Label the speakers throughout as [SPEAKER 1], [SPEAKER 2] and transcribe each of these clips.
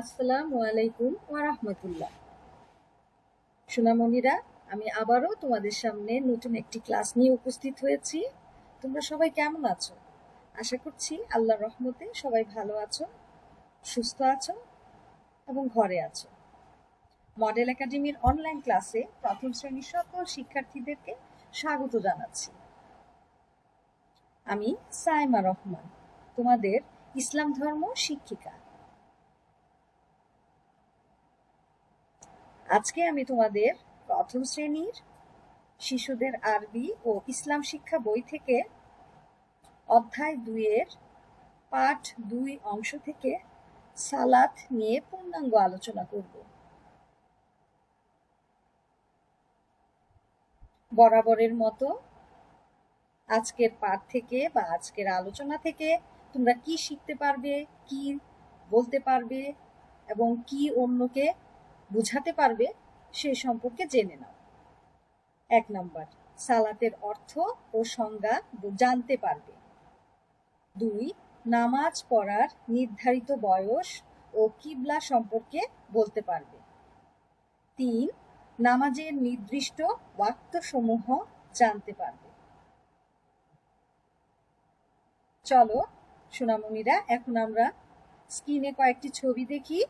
[SPEAKER 1] আসসালামু আলাইকুম রাহমাতুল্লাহ। সোনামণিরা, আমি আবারও তোমাদের সামনে নতুন একটি ক্লাস নিয়ে উপস্থিত হয়েছি। তোমরা সবাই কেমন আছো? আশা করছি আল্লাহর রহমতে সবাই ভালো আছো, সুস্থ আছো এবং ঘরে আছো। মডেল একাডেমির অনলাইন ক্লাসে প্রথম শ্রেণির সকল শিক্ষার্থীদেরকে স্বাগত জানাচ্ছি। আমি সাইমা রহমান, তোমাদের ইসলাম ধর্ম শিক্ষিকা। আজকে আমি তোমাদের প্রথম শ্রেণির শিশুদের আরবি ও ইসলাম শিক্ষা বই থেকে অধ্যায় দুইয়ের পাঠ দুই অংশ থেকে সালাত নিয়ে পূর্ণাঙ্গ আলোচনা করব। বরাবরের মতো আজকের পাঠ থেকে বা আজকের আলোচনা থেকে তোমরা কি শিখতে পারবে, কি বলতে পারবে এবং কি অন্যকে বুঝাতে পারবে, সে সম্পর্কে জেনে নাও। এক নম্বর, সালাতের অর্থ ও সংজ্ঞা জানতে পারবে। দুই, নামাজ পড়ার নির্ধারিত বয়স ও কিবলা সম্পর্কে বলতে পারবে। তিন, নামাজের নির্দিষ্ট বাক্যসমূহ জানতে পারবে। চলো, সোনামণিরা, এখন আমরা স্ক্রিনে কয়েকটি ছবি দেখি।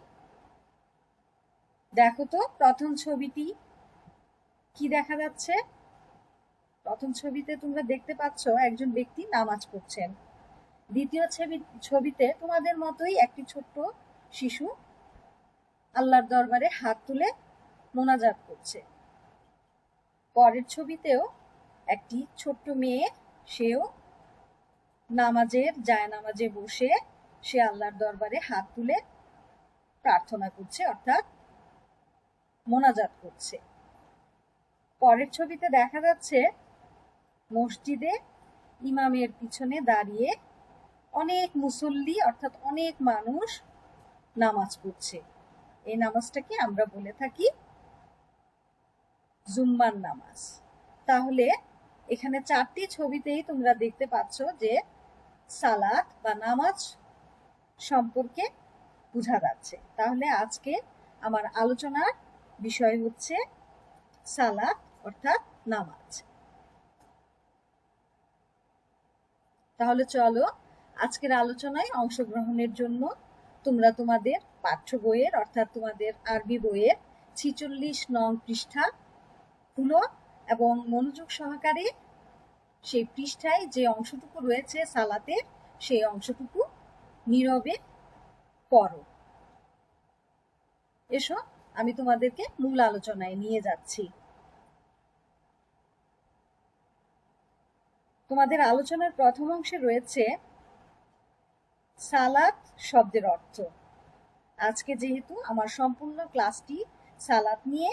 [SPEAKER 1] দেখো তো, প্রথম ছবিটি কি দেখা যাচ্ছে? প্রথম ছবিতে তোমরা দেখতে পাচ্ছ একজন ব্যক্তি নামাজ পড়ছেন। দ্বিতীয় ছবি, ছবিতে তোমাদের মতোই একটি ছোট্ট শিশু আল্লাহর দরবারে হাত তুলে মোনাজাত করছে। পরের ছবিতেও একটি ছোট্ট মেয়ে, সেও নামাজের জায় নামাজে বসে সে আল্লাহর দরবারে হাত তুলে প্রার্থনা করছে, অর্থাৎ মোনাজাত করছে। পরের ছবিতে দেখা যাচ্ছে, মসজিদে ইমামের পিছনে দাঁড়িয়ে অনেক মুসল্লি, অর্থাৎ অনেক মানুষ নামাজ পড়ছে। এই নামাজটাকে আমরা বলে থাকি জুম্মার নামাজ। তাহলে এখানে চারটি ছবিতেই তোমরা দেখতে পাচ্ছ যে সালাত বা নামাজ সম্পর্কে বোঝা যাচ্ছে। তাহলে আজকে আমার আলোচনার বিষয় হচ্ছে সালাত, অর্থাৎ নামাজ। তাহলে চলো আজকের আলোচনায় অংশগ্রহণের জন্য তোমরা তোমাদের পাঠ্য বইয়ের, অর্থাৎ তোমাদের আরবি বইয়ের ছিচল্লিশ নং পৃষ্ঠা খুলো এবং মনোযোগ সহকারে সেই পৃষ্ঠায় যে অংশটুকু রয়েছে সালাতের, সেই অংশটুকু নীরবে পড়ো। এসো। আমি তোমাদেরকে মূল আলোচনায় নিয়ে যাচ্ছি। তোমাদের আলোচনার প্রথম অংশে রয়েছে সালাত শব্দের অর্থ। আজকে যেহেতু আমার সম্পূর্ণ ক্লাসটি সালাত নিয়ে,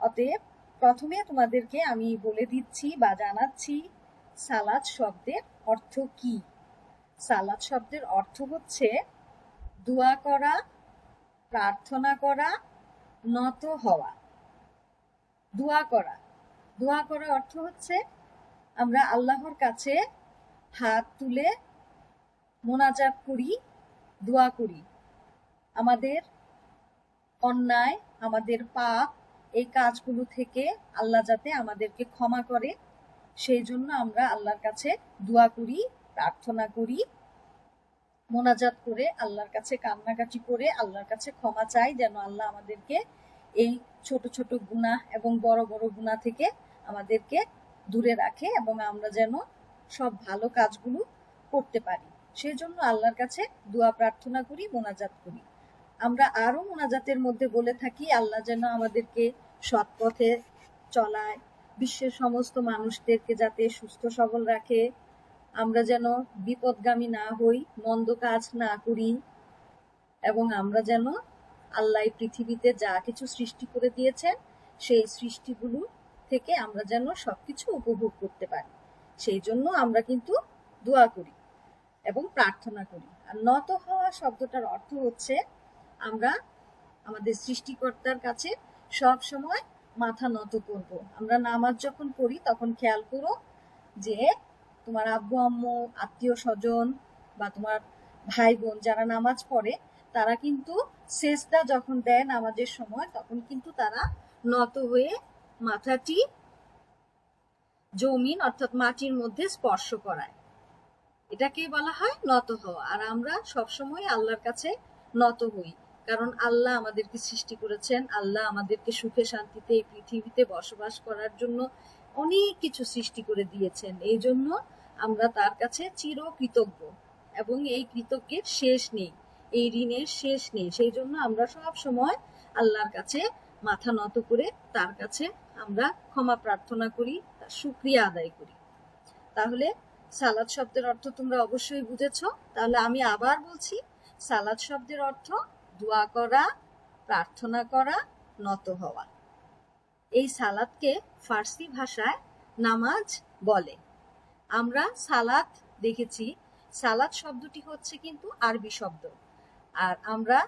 [SPEAKER 1] অতএব প্রথমে তোমাদেরকে আমি বলে দিচ্ছি বা জানাচ্ছি সালাত শব্দের অর্থ কি। সালাত শব্দের অর্থ হচ্ছে দোয়া করা, প্রার্থনা করা নত হওয়া। দোয়া করা। দোয়া করা অর্থ হচ্ছে আমরা আল্লাহর কাছে হাত তুলে মোনাজাত করি, দোয়া করি। আমাদের অন্যায়, আমাদের পাপ এই কাজগুলো থেকে আল্লাহ যাতে আমাদেরকে ক্ষমা করে, সেই জন্য আমরা আল্লাহর কাছে দোয়া করি, প্রার্থনা করি। মোনাজাত করে আল্লাহর কাছে কান্নাকাটি করে আল্লাহর কাছে ক্ষমা চাই যেন আল্লাহ আমাদেরকে এই ছোট ছোট গুণা এবং বড় বড় গুণা থেকে আমাদেরকে দূরে রাখে এবং আমরা যেন সব ভালো কাজগুলো করতে পারি। সেই জন্য আল্লাহর কাছে দোয়া প্রার্থনা করি, মোনাজাত করি। আমরা আরও মোনাজাতের মধ্যে বলে থাকি, আল্লাহ যেন আমাদেরকে সৎ পথে চলায়, বিশ্বের সমস্ত মানুষদেরকে যাতে সুস্থ সবল রাখে। আমরা যেন বিপদগামী না হই, মন্দ কাজ না করি, এবং আমরা যেন আল্লাহ পৃথিবীতে যা কিছু সৃষ্টি করে দিয়েছেন, সেই সৃষ্টিগুলো থেকে আমরা যেন সবকিছু উপভোগ করতে পারি। সেই জন্য আমরা কিন্তু দোয়া করি এবং প্রার্থনা করি। আর নত হওয়া শব্দটার অর্থ হচ্ছে আমরা আমাদের সৃষ্টিকর্তার কাছে সব সময় মাথা নত করব। আমরা নামাজ যখন পড়ি, তখন খেয়াল করো যে তোমার আব্বু, আম্মু, আত্মীয় স্বজন বা তোমার ভাই বোন যারা নামাজ পড়ে, তারা কিন্তু সেজদা যখন দেয় নামাজের সময়, তখন কিন্তু তারা নত হয়ে মাথাটি জমিন অর্থাৎ মাটির মধ্যে স্পর্শ করায়। এটাকে বলা হয় নত হওয়া। আর আমরা সবসময় আল্লাহর কাছে নত হই। কারণ আল্লাহ আমাদেরকে সৃষ্টি করেছেন, আল্লাহ আমাদেরকে সুখে শান্তিতে এই পৃথিবীতে বসবাস করার জন্য অনেক কিছু সৃষ্টি করে দিয়েছেন। এই জন্য আমরা তার কাছে চির কৃতজ্ঞ এবং এই কৃতজ্ঞের শেষ নেই, এই ঋণের শেষ নেই। সেই জন্য আমরা সব সময় আল্লাহর কাছে মাথা নত করে তার কাছে আমরা ক্ষমা প্রার্থনা করি তার সুক্রিয়া আদায় করি। তাহলে সালাদ শব্দের অর্থ তোমরা অবশ্যই বুঝেছ। তাহলে আমি আবার বলছি, সালাদ শব্দের অর্থ দোয়া করা, প্রার্থনা করা, নত হওয়া। এই সালাদকে ফার্সি ভাষায় নামাজ বলে। আমরা সালাদ দেখেছি। সালাদ শব্দটি হচ্ছে কিন্তু আরবি শব্দ। আর আমরা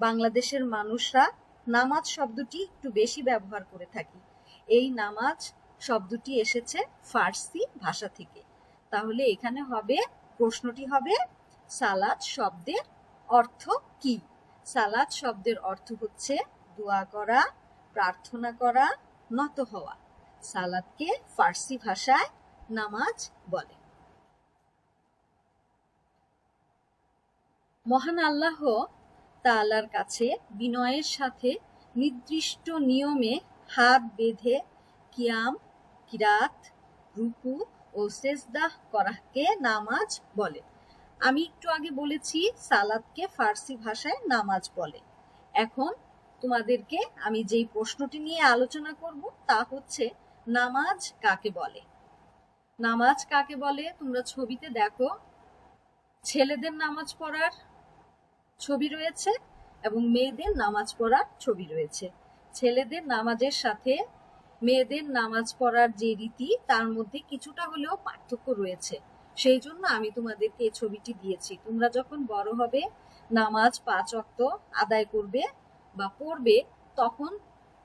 [SPEAKER 1] বাংলাদেশের মানুষরা নামাজ শব্দটি একটু বেশি ব্যবহার করে থাকি। এই নামাজ শব্দটি এসেছে ফার্সি ভাষা থেকে। তাহলে এখানে হবে, প্রশ্নটি হবে, সালাদ শব্দের অর্থ কি? সালাদ শব্দের অর্থ হচ্ছে দোয়া করা প্রার্থনা করা, নত হওয়া। সালাদকে ফার্সি ভাষায় নামাজ বলে। মহান আল্লাহ তাআলার কাছে বিনয়ের সাথে নির্দিষ্ট নিয়মে হাত বেঁধে কিয়াম, কিরাত, রুকু ও সেজদাহ করাকে নামাজ বলে। আমি একটু আগে বলেছি, সালাদকে ফার্সি ভাষায় নামাজ বলে। এখন তোমাদেরকে আমি যেই প্রশ্নটি নিয়ে আলোচনা করব তা হচ্ছে, নামাজ কাকে বলে? নামাজ কাকে বলে? তোমরা ছবিতে দেখো, ছেলেদের নামাজ পড়ার ছবি রয়েছে এবং মেয়েদের নামাজ পড়ার ছবি রয়েছে। ছেলেদের নামাজের সাথে মেয়েদের নামাজ পড়ার যে রীতি, তার মধ্যে কিছুটা হলেও পার্থক্য রয়েছে। সেই জন্য আমি তোমাদেরকে এই ছবিটি দিয়েছি। তোমরা যখন বড় হবে, নামাজ পাঁচ অক্ত আদায় করবে বা পড়বে, তখন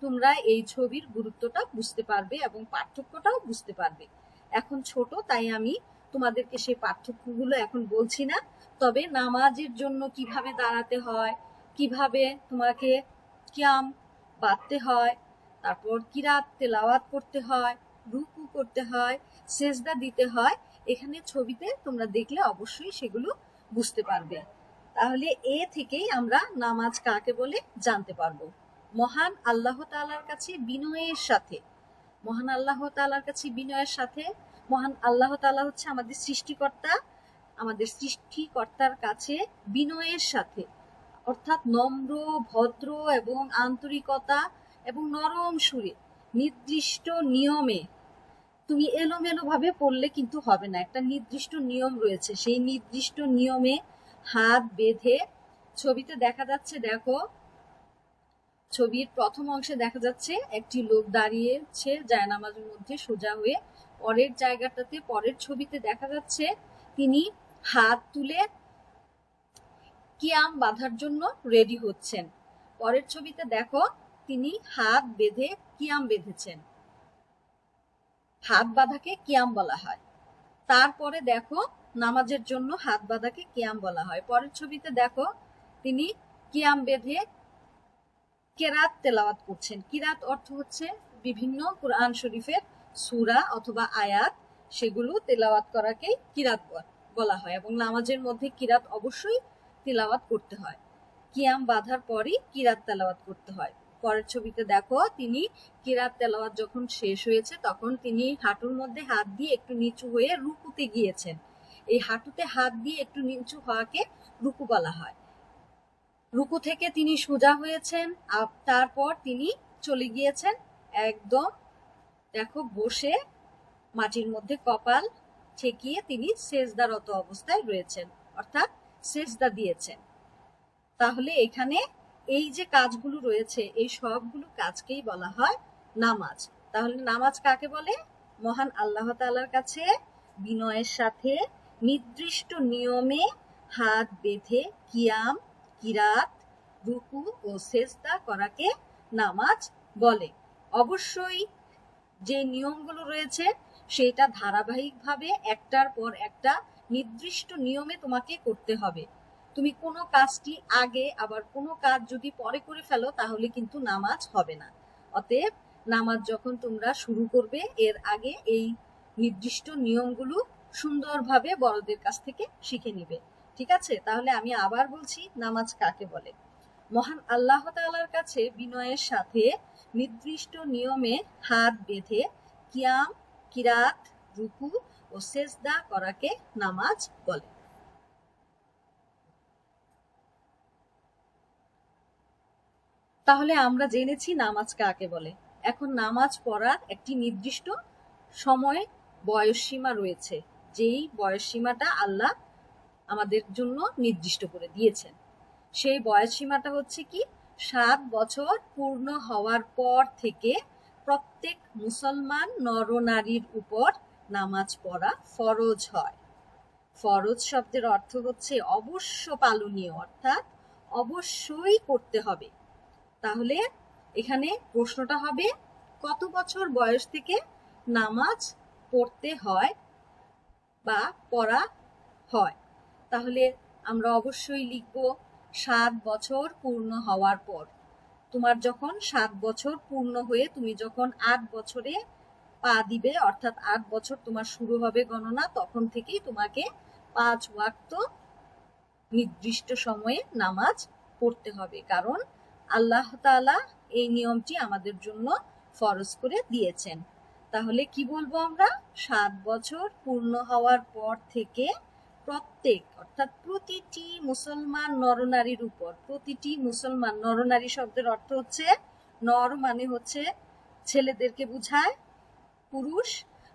[SPEAKER 1] তোমরা এই ছবির গুরুত্বটা বুঝতে পারবে এবং পার্থক্যটাও বুঝতে পারবে। এখন ছোট, তাই আমি তোমাদেরকে সেই পার্থক্যগুলো এখন বলছি না। তবে নামাজের জন্য কীভাবে দাঁড়াতে হয়, কীভাবে তোমাকে কিয়াম বাঁধতে হয়, তারপর কিরাত তেলাওয়াত করতে হয়, রুকু করতে হয়, সেজদা দিতে হয়, এখানে ছবিতে তোমরা দেখলে অবশ্যই সেগুলো বুঝতে পারবে। তাহলে এ থেকেই আমরা নামাজ কাকে বলে জানতে পারব। মহান আল্লাহ তালার কাছে বিনয়ের সাথে। মহান আল্লাহ তালার কাছে বিনয়ের সাথে। মহান আল্লাহ তাআলা হচ্ছে আমাদের সৃষ্টিকর্তা। আমাদের সৃষ্টিকর্তার কাছে বিনয়ের সাথে। অর্থাৎ নম্র, ভদ্র এবং আন্তরিকতা এবং নরম সুরে। নির্দিষ্ট নিয়মে। তুমি এলোমেলো ভাবে পড়লে কিন্তু হবে না। একটা নির্দিষ্ট নিয়ম রয়েছে। সেই নির্দিষ্ট নিয়মে হাত বেঁধে ছবিতে দেখা যাচ্ছে, দেখো, ছবির প্রথম অংশে দেখা যাচ্ছে একটি লোক দাঁড়িয়েছে জায়নামাজের মধ্যে সোজা হয়ে। পরের জায়গাটাতে, পরের ছবিতে দেখা যাচ্ছে তিনি হাত তুলে কিয়াম বাঁধার জন্য রেডি হচ্ছেন। পরের ছবিতে দেখো, তিনি হাত বেঁধে কিয়াম বেঁধেছেন। হাত বাঁধাকে কিয়াম বলা হয়। তারপরে দেখো নামাজের জন্য হাত বাঁধাকে কিয়াম বলা হয়। পরের ছবিতে দেখো, তিনি কিয়াম বেঁধে কেরাত তেলাওয়াত করছেন। কিরাত অর্থ হচ্ছে বিভিন্ন কোরআন শরীফের সুরা অথবা আয়াত, সেগুলো তেলাওয়াত করাকেই কিরাত বলা হয় এবং নামাজের মধ্যে কিরাত অবশ্যই তেলাওয়াত করতে হয়। কিয়াম বাঁধার পরই কিরাত তেলাওয়াত করতে হয়। পরের ছবিতে দেখো, তিনি কিরাত তেলাওয়াত যখন শেষ হয়েছে, তখন তিনি হাঁটুর মধ্যে হাত দিয়ে একটু নিচু হয়ে রুকুতে গিয়েছেন। এই হাঁটুতে হাত দিয়ে একটু নিচু হওয়াকে রুকু বলা হয়। রুকু থেকে তিনি সোজা হয়েছেন আর তারপর তিনি চলে গিয়েছেন একদম, দেখো, বসে মাটির মধ্যে কপাল ঠেকিয়ে তিনি সেজদারত অবস্থায় রয়েছেন, অর্থাৎ সেজদা দিয়েছেন। তাহলে এখানে এই যে কাজগুলো রয়েছে, এই সবগুলো কাজকেই বলা হয় নামাজ। তাহলে নামাজ কাকে বলে? মহান আল্লাহ তালার কাছে বিনয়ের সাথে নির্দিষ্ট নিয়মে হাত বেঁধে কিয়াম, কিরাত, রুকু ও সেজদা করাকে নামাজ বলে। অবশ্যই যে নিয়মগুলো রয়েছে, সেটা ধারাবাহিকভাবে একটার পর একটা নির্দিষ্ট নিয়মে তোমাকে করতে হবে। তুমি কোনো কাজটি আগে, আবার কোনো কাজ যদি পরে করে ফেলো, তাহলে কিন্তু নামাজ হবে না। অতএব নামাজ যখন তোমরা শুরু করবে, এর আগে এই নির্দিষ্ট নিয়মগুলো সুন্দরভাবে বড়দের কাছ থেকে শিখে নিবে। ঠিক আছে? তাহলে আমি আবার বলছি, নামাজ কাকে বলে? মহান আল্লাহ তাআলার কাছে বিনয়ের সাথে নির্দিষ্ট নিয়মে হাত বেঁধে কিয়াম, কিরাত, রুকু ও সেজদা করাকে নামাজ বলে। তাহলে আমরা জেনেছি নামাজ কাকে বলে। এখন নামাজ পড়ার একটি নির্দিষ্ট সময় বয়স সীমা রয়েছে। যেই বয়স সীমাটা আল্লাহ আমাদের জন্য নির্দিষ্ট করে দিয়েছেন। সেই বয়স সীমাটা হচ্ছে কি? সাত বছর পূর্ণ হওয়ার পর থেকে প্রত্যেক মুসলমান নরনারীর উপর নামাজ পড়া ফরজ হয়। ফরজ শব্দের অর্থ হচ্ছে অবশ্য পালনীয়, অর্থাৎ অবশ্যই করতে হবে। তাহলে এখানে প্রশ্নটা হবে, কত বছর বয়স থেকে নামাজ পড়তে হয় বা পড়া হয়। তাহলে আমরা অবশ্যই লিখব সাত বছর পূর্ণ হওয়ার পর। তোমার যখন সাত বছর পূর্ণ হয়ে তুমি যখন আট বছরে পা দিবে, অর্থাৎ আট বছর তোমার শুরু হবে গণনা, তখন থেকেই তোমাকে পাঁচ ওয়াক্ত নির্দিষ্ট সময়ে নামাজ পড়তে হবে। কারণ আল্লাহ তাআলা এই নিয়মটি আমাদের জন্য ফরজ করে দিয়েছেন। তাহলে কি বলব আমরা? সাত বছর পূর্ণ হওয়ার পর থেকে প্রত্যেক, অর্থাৎ প্রতিটি মুসলমান নরনারীর উপর, প্রতিটি মুসলমান নরনারী শব্দের অর্থ হচ্ছে নর মানে হচ্ছে ছেলেদেরকে বুঝায়, পুরুষ,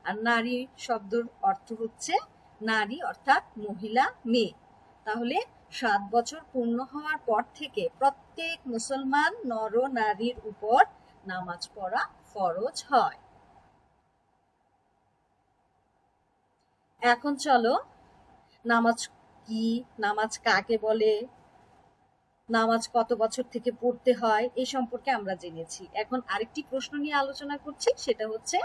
[SPEAKER 1] আর নারী শব্দের অর্থ হচ্ছে নারী, অর্থাৎ মহিলা, মেয়ে। তাহলে সাত বছর পূর্ণ হওয়ার পর থেকে প্রত্যেক মুসলমান নর নারীর উপর নামাজ পড়া ফরজ হয়। এখন চলো, নামাজ কি, নামাজ কাকে বলে, নামাজ কত বছর থেকে পড়তে হয়, এই সম্পর্কে আমরা জেনেছি। এখন আরেকটি প্রশ্ন নিয়ে আলোচনা করছি, সেটা হচ্ছে,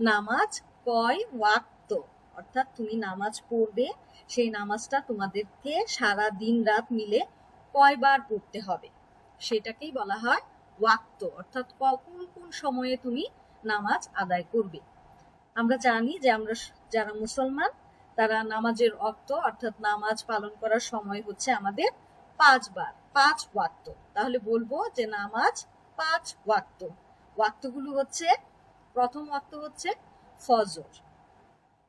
[SPEAKER 1] নামাজ কয় ওয়াক্ত? অর্থাৎ তুমি নামাজ পড়বে, সেই নামাজটা তোমাদেরকে সারা দিন রাত মিলে কয়বার পড়তে হবে? সেটাকেই বলা হয় ওয়াক্ত। অর্থাৎ কোন কোন সময়ে তুমি নামাজ আদায় করবে? আমরা জানি যে আমরা যারা মুসলমান, তারা নামাজের অক্ত অর্থাৎ নামাজ পালন করার সময় হচ্ছে আমাদের পাঁচবার, পাঁচ ওয়াক্ত। তাহলে বলব যে নামাজ পাঁচ ওয়াক্ত। ওয়াক্তগুলো হচ্ছে, প্রথম ওয়াক্ত হচ্ছে ফজর।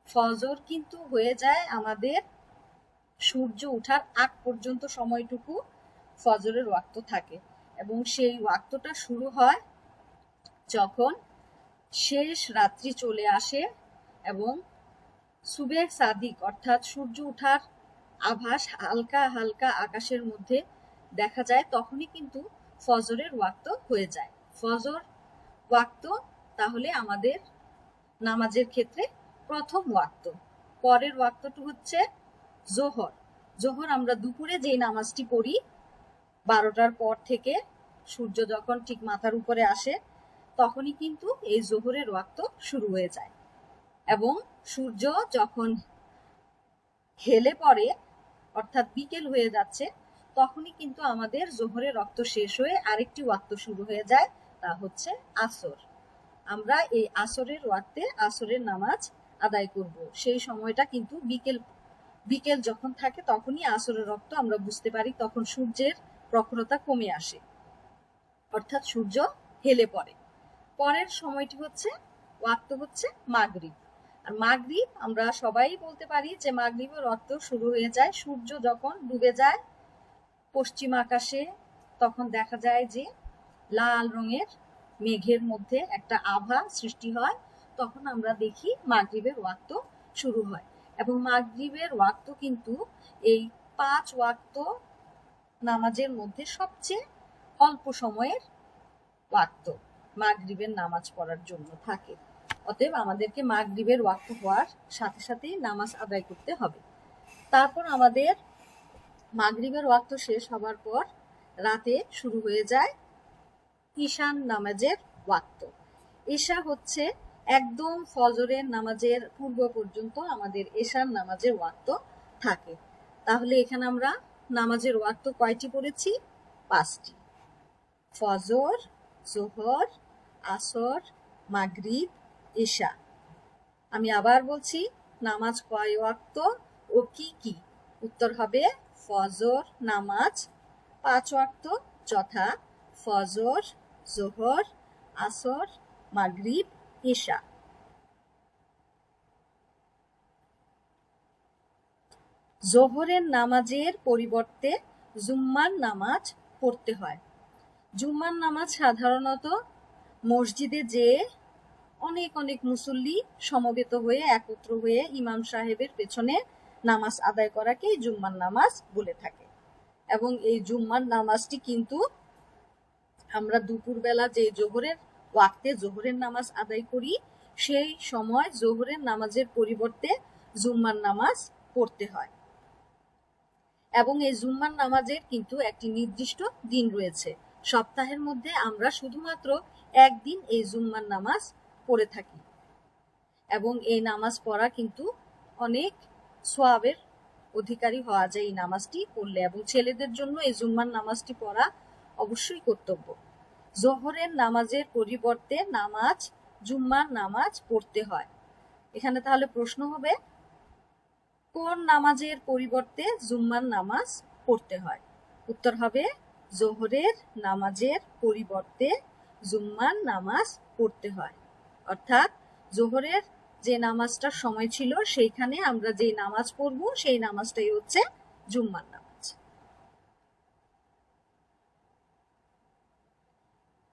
[SPEAKER 1] ফজর কিন্তু হয়ে যায় আমাদের সূর্য ওঠার আগ পর্যন্ত সময়টুকু ফজরের ওয়াক্ত থাকে। এবং সেই ওয়াক্তটা শুরু হয় যখন শেষ রাত্রি চলে আসে এবং সুবেহ সাদিক, অর্থাৎ সূর্য ওঠার আভাস হালকা হালকা আকাশের মধ্যে দেখা যায়, তখনই কিন্তু ফজরের ওয়াক্ত হয়ে যায়। ফজর ওয়াক্ত তাহলে আমাদের নামাজের ক্ষেত্রে প্রথম ওয়াক্ত। পরের ওয়াক্তটি হচ্ছে জোহর। জোহর আমরা দুপুরে যেই নামাজটি পড়ি, বারোটার পর থেকে সূর্য যখন ঠিক মাথার উপরে আসে তখনই কিন্তু এই জোহরের ওয়াক্ত শুরু হয়ে যায়। এবং সূর্য যখন হেলে পড়ে, অর্থাৎ বিকেল হয়ে যাচ্ছে, তখনই কিন্তু আমাদের জোহরের রক্ত শেষ হয়ে আরেকটি ওয়াক্ত শুরু হয়ে যায়, তা হচ্ছে আসর। আমরা এই আসরের ওয়াক্তে আসরের নামাজ আদায় করব। সেই সময়টা কিন্তু বিকেল বিকেল যখন থাকে তখনই আসরের রক্ত আমরা বুঝতে পারি, তখন সূর্যের প্রখরতা কমে আসে। অর্থাৎ সূর্য হেলে পড়ে। পরের সময়টি হচ্ছে, ওয়াক্ত হচ্ছে মাগরিব। আর মাগরিব আমরা সবাই বলতে পারি যে মাগরিবের রক্ত শুরু হয়ে যায়, সূর্য যখন ডুবে যায় পশ্চিম আকাশে, তখন দেখা যায় যে লাল রঙের মেঘের মধ্যে একটা আভা সৃষ্টি হয়, তখন আমরা দেখি মাগরিবের ওয়াক্ত শুরু হয়। এবং মাগরিবের ওয়াক্ত কিন্তু এই পাঁচ ওয়াক্ত নামাজের মধ্যে সবচেয়ে অল্প সময়ের ওয়াক্ত। মাগরিবের নামাজ পড়ার জন্য থাকে। অতএব আমাদেরকে মাগরিবের ওয়াক্ত হওয়ার সাথে সাথেই নামাজ আদায় করতে হবে। তারপর আমাদের মাগরিবের ওয়াক্ত শেষ হবার পর রাতে শুরু হয়ে যায় ঈশান নামাজের ওয়াক্ত। ঈশা হচ্ছে একদম ফজরের নামাজের পূর্ব পর্যন্ত আমাদের এশার নামাজের ওয়াক্ত থাকে। তাহলে এখানে আমরা নামাজের ওয়াক্ত কয়টি পড়েছি? পাঁচটি। ফজর জোহর, আসর, মাগরিব, ঈশা। আমি আবার বলছি, নামাজ কয় ওয়াক্ত ও কি কি? উত্তর হবে, ফজর নামাজ পাঁচ ওয়াক্ত যথা, ফজর, জোহর, আসর, মাগরিব, ঈশা। জোহরের নামাজের পরিবর্তে জুম্মার নামাজ পড়তে হয়। জুম্মার নামাজ সাধারণত মসজিদে যে অনেক অনেক মুসল্লি সমবেত হয়ে, একত্র হয়ে ইমাম সাহেবের পেছনে নামাজ আদায় করাকেই জুম্মার নামাজ বলে থাকে। এবং এই জুম্মার নামাজটি কিন্তু আমরা দুপুরবেলা যে জোহরের ওয়াক্তে জোহরের নামাজ আদায় করি, সেই সময় জোহরের নামাজের পরিবর্তে জুম্মার নামাজ পড়তে হয়। এবং এই জুম্মার নামাজের কিন্তু একটি নির্দিষ্ট দিন রয়েছে। সপ্তাহের মধ্যে আমরা শুধুমাত্র একদিন এই জুম্মার নামাজ পড়ে থাকি। এবং এই নামাজ পড়া কিন্তু অনেক সোয়াবের অধিকারী হওয়া যায় এই নামাজটি পড়লে এবং ছেলেদের জন্য এই জুম্মার নামাজটি পড়া অবশ্যই কর্তব্য। জোহরের নামাজের পরিবর্তে নামাজ, জুম্মার নামাজ পড়তে হয়। এখানে তাহলে প্রশ্ন হবে, কোন নামাজের পরিবর্তে জুম্মার নামাজ পড়তে হয়? উত্তর হবে জোহরের নামাজের পরিবর্তে জুম্মার নামাজ পড়তে হয়। অর্থাৎ জোহরের যে নামাজটার সময় ছিল, সেইখানে আমরা যে নামাজ পড়ব, সেই নামাজটাই হচ্ছে জুম্মার নামাজ।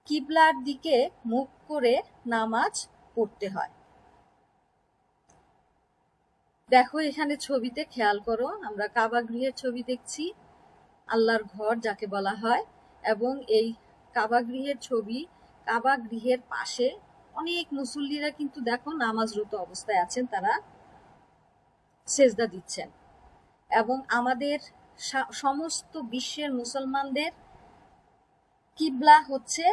[SPEAKER 1] কিবলার দিকে মুখ করে নামাজ পড়তে হয়। দেখো এখানে ছবিতে খেয়াল করো, আমরা কাবা গৃহের ছবি দেখছি। আল্লাহর ঘর যাকে বলা হয়, এবং এই কাবা গৃহের ছবি, কাবা গৃহের পাশে অনেক মুসল্লিরা কিন্তু দেখো নামাজরত অবস্থায় আছেন, তারা সেজদা দিচ্ছেন। এবং আমাদের সমস্ত বিশ্বের মুসলমানদের কিবলা হচ্ছে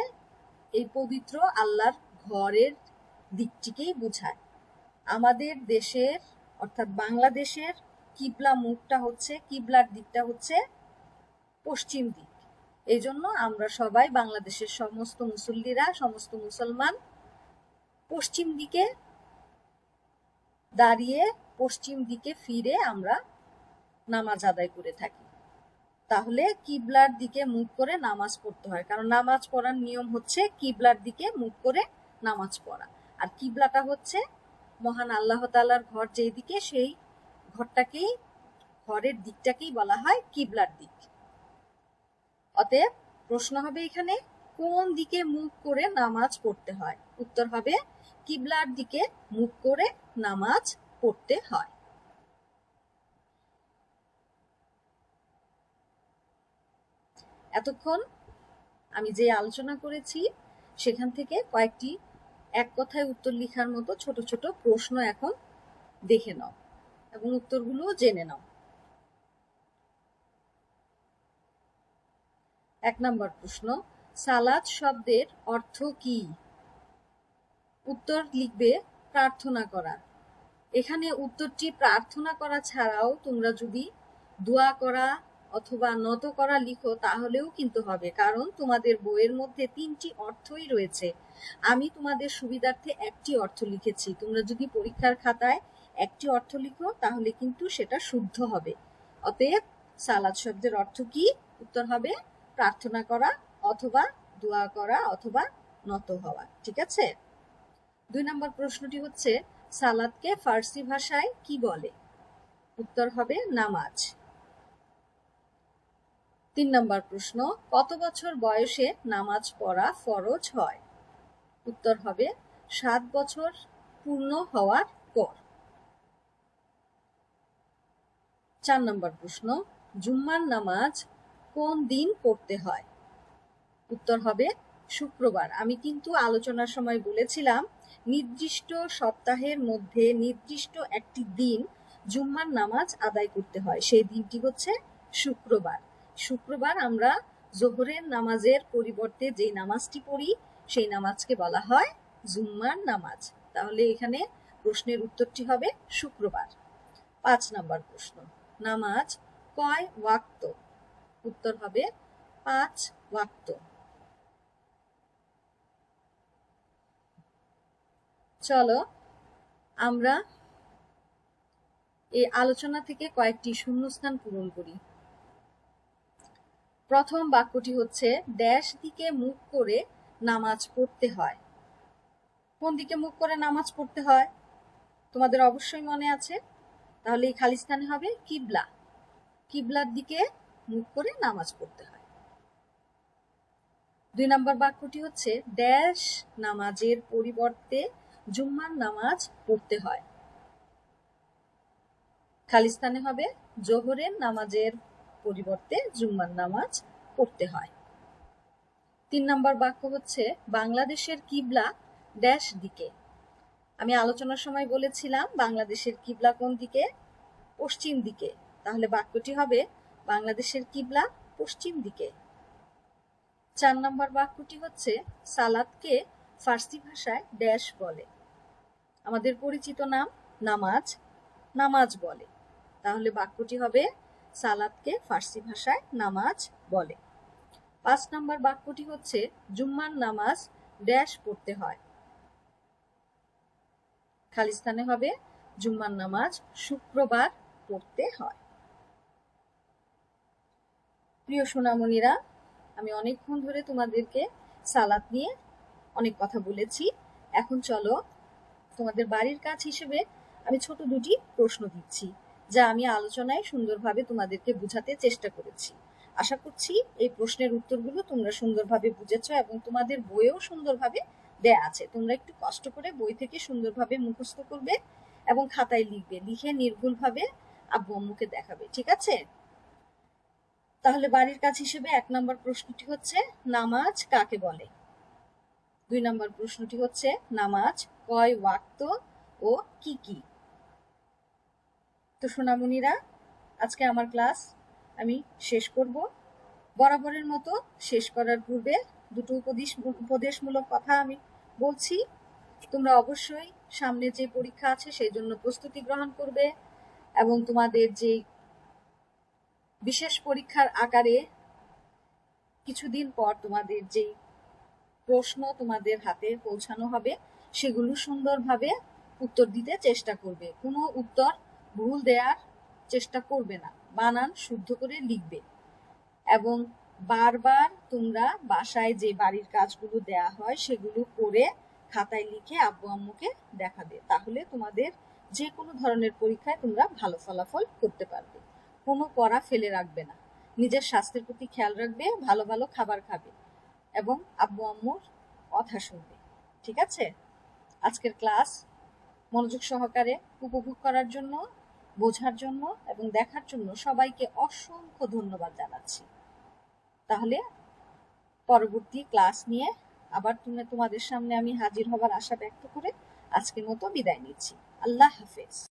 [SPEAKER 1] এই পবিত্র আল্লাহর ঘরের দিকটিকেই বোঝায়। আমাদের দেশের, অর্থাৎ বাংলাদেশের কিবলা মুখটা হচ্ছে, কিবলার দিকটা হচ্ছে পশ্চিম দিক। এই জন্য আমরা সবাই বাংলাদেশের সমস্ত মুসল্লিরা, সমস্ত মুসলমান পশ্চিম দিকে দাঁড়িয়ে পশ্চিম দিকে ফিরে আমরা নামাজ আদায় করে থাকি। তাহলে কিবলার দিকে মুখ করে নামাজ পড়তে হয়। কারণ নামাজ পড়ার নিয়ম হচ্ছে কিবলার দিকে মুখ করে নামাজ পড়া। আর কিবলাটা হচ্ছে মহান আল্লাহ তালার ঘর যেই দিকে সেই ঘরটাকেই, ঘরের দিকটাকেই বলা হয় কিবলার দিক। অতএব প্রশ্ন হবে এখানে, কোন দিকে মুখ করে নামাজ পড়তে হয়? উত্তর হবে, কিবলার দিকে মুখ করে নামাজ পড়তে হয়। এতক্ষণ আমি যে আলোচনা করেছি, সেখান থেকে কয়েকটি এক কথায় উত্তর লেখার মতো ছোট ছোট প্রশ্ন এখন দেখে নাও এবং উত্তরগুলো জেনে নাও। এক নম্বর প্রশ্ন, সালাদ শব্দের অর্থ কি? উত্তর লিখবে, প্রার্থনা করা। এখানে উত্তরটি প্রার্থনা করা ছাড়াও তোমরা যদি দোয়া করা অথবা নত করা লিখো, তাহলেও কিন্তু হবে, কারণ তোমাদের বইয়ের মধ্যে তিনটি অর্থই রয়েছে। আমি তোমাদের সুবিধার্থে একটি অর্থ লিখেছি। তোমরা যদি পরীক্ষার খাতায় একটি অর্থ লিখো, তাহলে কিন্তু সেটা শুদ্ধ হবে। অতএব, সালাদ শব্দের অর্থ কি? উত্তর হবে প্রার্থনা করা অথবা দোয়া করা অথবা নত হওয়া, ঠিক আছে? দুই নম্বর প্রশ্নটি হচ্ছে, সালাদকে ফার্সি ভাষায় কি বলে? উত্তর হবে নামাজ। তিন নম্বর প্রশ্ন, কত বছর বয়সে নামাজ পড়া ফরজ হয়? উত্তর হবে, সাত বছর পূর্ণ হওয়ার পর। চার নম্বর প্রশ্ন, জুম্মার নামাজ কোন দিন পড়তে হয়? উত্তর হবে শুক্রবার। আমি কিন্তু আলোচনার সময় বলেছিলাম, নির্দিষ্ট সপ্তাহের মধ্যে নির্দিষ্ট একটি দিন জুম্মার নামাজ আদায় করতে হয়। সেই দিনটি হচ্ছে শুক্রবার। শুক্রবার আমরা জোহরের নামাজের পরিবর্তে যে নামাজটি পড়ি, সেই নামাজকে বলা হয় জুম্মার নামাজ। তাহলে এখানে প্রশ্নের উত্তরটি হবে শুক্রবার। পাঁচ নাম্বার প্রশ্ন। নামাজ কয় ওয়াক্ত? উত্তর হবে পাঁচ ওয়াক্ত। চলো, আমরা এই আলোচনা থেকে কয়েকটি শূন্যস্থান পূরণ করি। প্রথম বাক্যটি হচ্ছে ড্যাশ দিকে মুখ করে নামাজ পড়তে হয়। কোন দিকে মুখ করে নামাজ পড়তে হয়? তোমাদের অবশ্যই মনে আছে। তাহলে এই খালি স্থানে হবে কিবলা। কিবলার দিকে মুখ করে নামাজ পড়তে হয়। দুই নম্বর বাক্যটি হচ্ছে ড্যাশ নামাজের পরিবর্তে জুম্মার নামাজ পড়তে হয়। খালিস্তানে হবে, জোহরের নামাজের পরিবর্তে জুম্মার নামাজ পড়তে হয়। তিন নম্বর বাক্য হচ্ছে, বাংলাদেশের কিবলা ড্যাশ দিকে। আমি আলোচনার সময় বলেছিলাম, বাংলাদেশের কিবলা কোন দিকে? পশ্চিম দিকে। তাহলে বাক্যটি হবে বাংলাদেশের কিবলা পশ্চিম দিকে। চার নম্বর বাক্যটি হচ্ছে সালাদকে ফার্সি ভাষায় ড্যাশ বলে। আমাদের পরিচিত নাম নামাজ নামাজ বলে। তাহলে বাক্যটি হবে সালাদকে ফার্সি ভাষায় নামাজ বলে। পাঁচ নম্বর বাক্যটি হচ্ছে, জুম্মার নামাজ ড্যাশ পড়তে হয়। খালিস্তানে হবে, জুম্মার নামাজ শুক্রবার পড়তে হয়। প্রিয় সোনামণিরা, আমি অনেকক্ষণ ধরে তোমাদেরকে সালাদ নিয়ে অনেক কথা বলেছি। এখন চলো তোমাদের বাড়ির কাজ হিসেবে আমি ছোট দুটি প্রশ্ন দিচ্ছি, যা আমি আলোচনায় সুন্দরভাবে তোমাদেরকে বুঝাতে চেষ্টা করেছি। আশা করছি এই প্রশ্নের উত্তরগুলো তোমরা সুন্দরভাবে বুঝেছ এবং তোমাদের বইয়েও সুন্দরভাবে দেয়া আছে। তোমরা একটু কষ্ট করে বই থেকে সুন্দরভাবে মুখস্থ করবে এবং খাতায় লিখবে, লিখে নির্ভুলভাবে আব্বু আম্মুকে দেখাবে, ঠিক আছে? তাহলে বাড়ির কাজ হিসেবে এক নম্বর প্রশ্নটি হচ্ছে, নামাজ কাকে বলে? দুই নম্বর প্রশ্নটি হচ্ছে, নামাজ কয় ওয়াক্ত ও কি কি? তো সোনামণিরা, আজকে আমার ক্লাস আমি শেষ করব। বরাবরের মতো শেষ করার পূর্বে দুটো উপদেশ উপদেশমূলক কথা আমি বলছি। তোমরা অবশ্যই সামনে যে পরীক্ষা আছে, সেই জন্য প্রস্তুতি গ্রহণ করবে এবং তোমাদের যে বিশেষ পরীক্ষার আকারে কিছুদিন পর তোমাদের যেই প্রশ্ন তোমাদের হাতে পৌঁছানো হবে, সেগুলো সুন্দরভাবে উত্তর দিতে চেষ্টা করবে। কোনো উত্তর ভুল দেওয়ার চেষ্টা করবে না। বানান শুদ্ধ করে লিখবে। এবং বারবার তোমরা বাসায় যে বাড়ির কাজগুলো দেয়া হয়, সেগুলো করে খাতায় লিখে আব্বু আম্মুকে দেখাবে। তাহলে তোমাদের যে কোনো ধরনের পরীক্ষায় তোমরা ভালো ফলাফল করতে পারবে। কোনো পড়া ফেলে রাখবে না। নিজের স্বাস্থ্যের প্রতি খেয়াল রাখবে, ভালো ভালো খাবার খাবে এবং আব্বু আম্মুর কথা শুনবে। ঠিক আছে? আজকের ক্লাস মনোযোগ সহকারে উপভোগ করার জন্য, বোঝার জন্য এবং দেখার জন্য সবাইকে অসংখ্য ধন্যবাদ জানাচ্ছি। তাহলে পরবর্তী ক্লাস নিয়ে আবার তুমি তোমাদের সামনে আমি হাজির হবার আশা ব্যক্ত করে আজকের মতো বিদায় নিচ্ছি। আল্লাহ হাফেজ।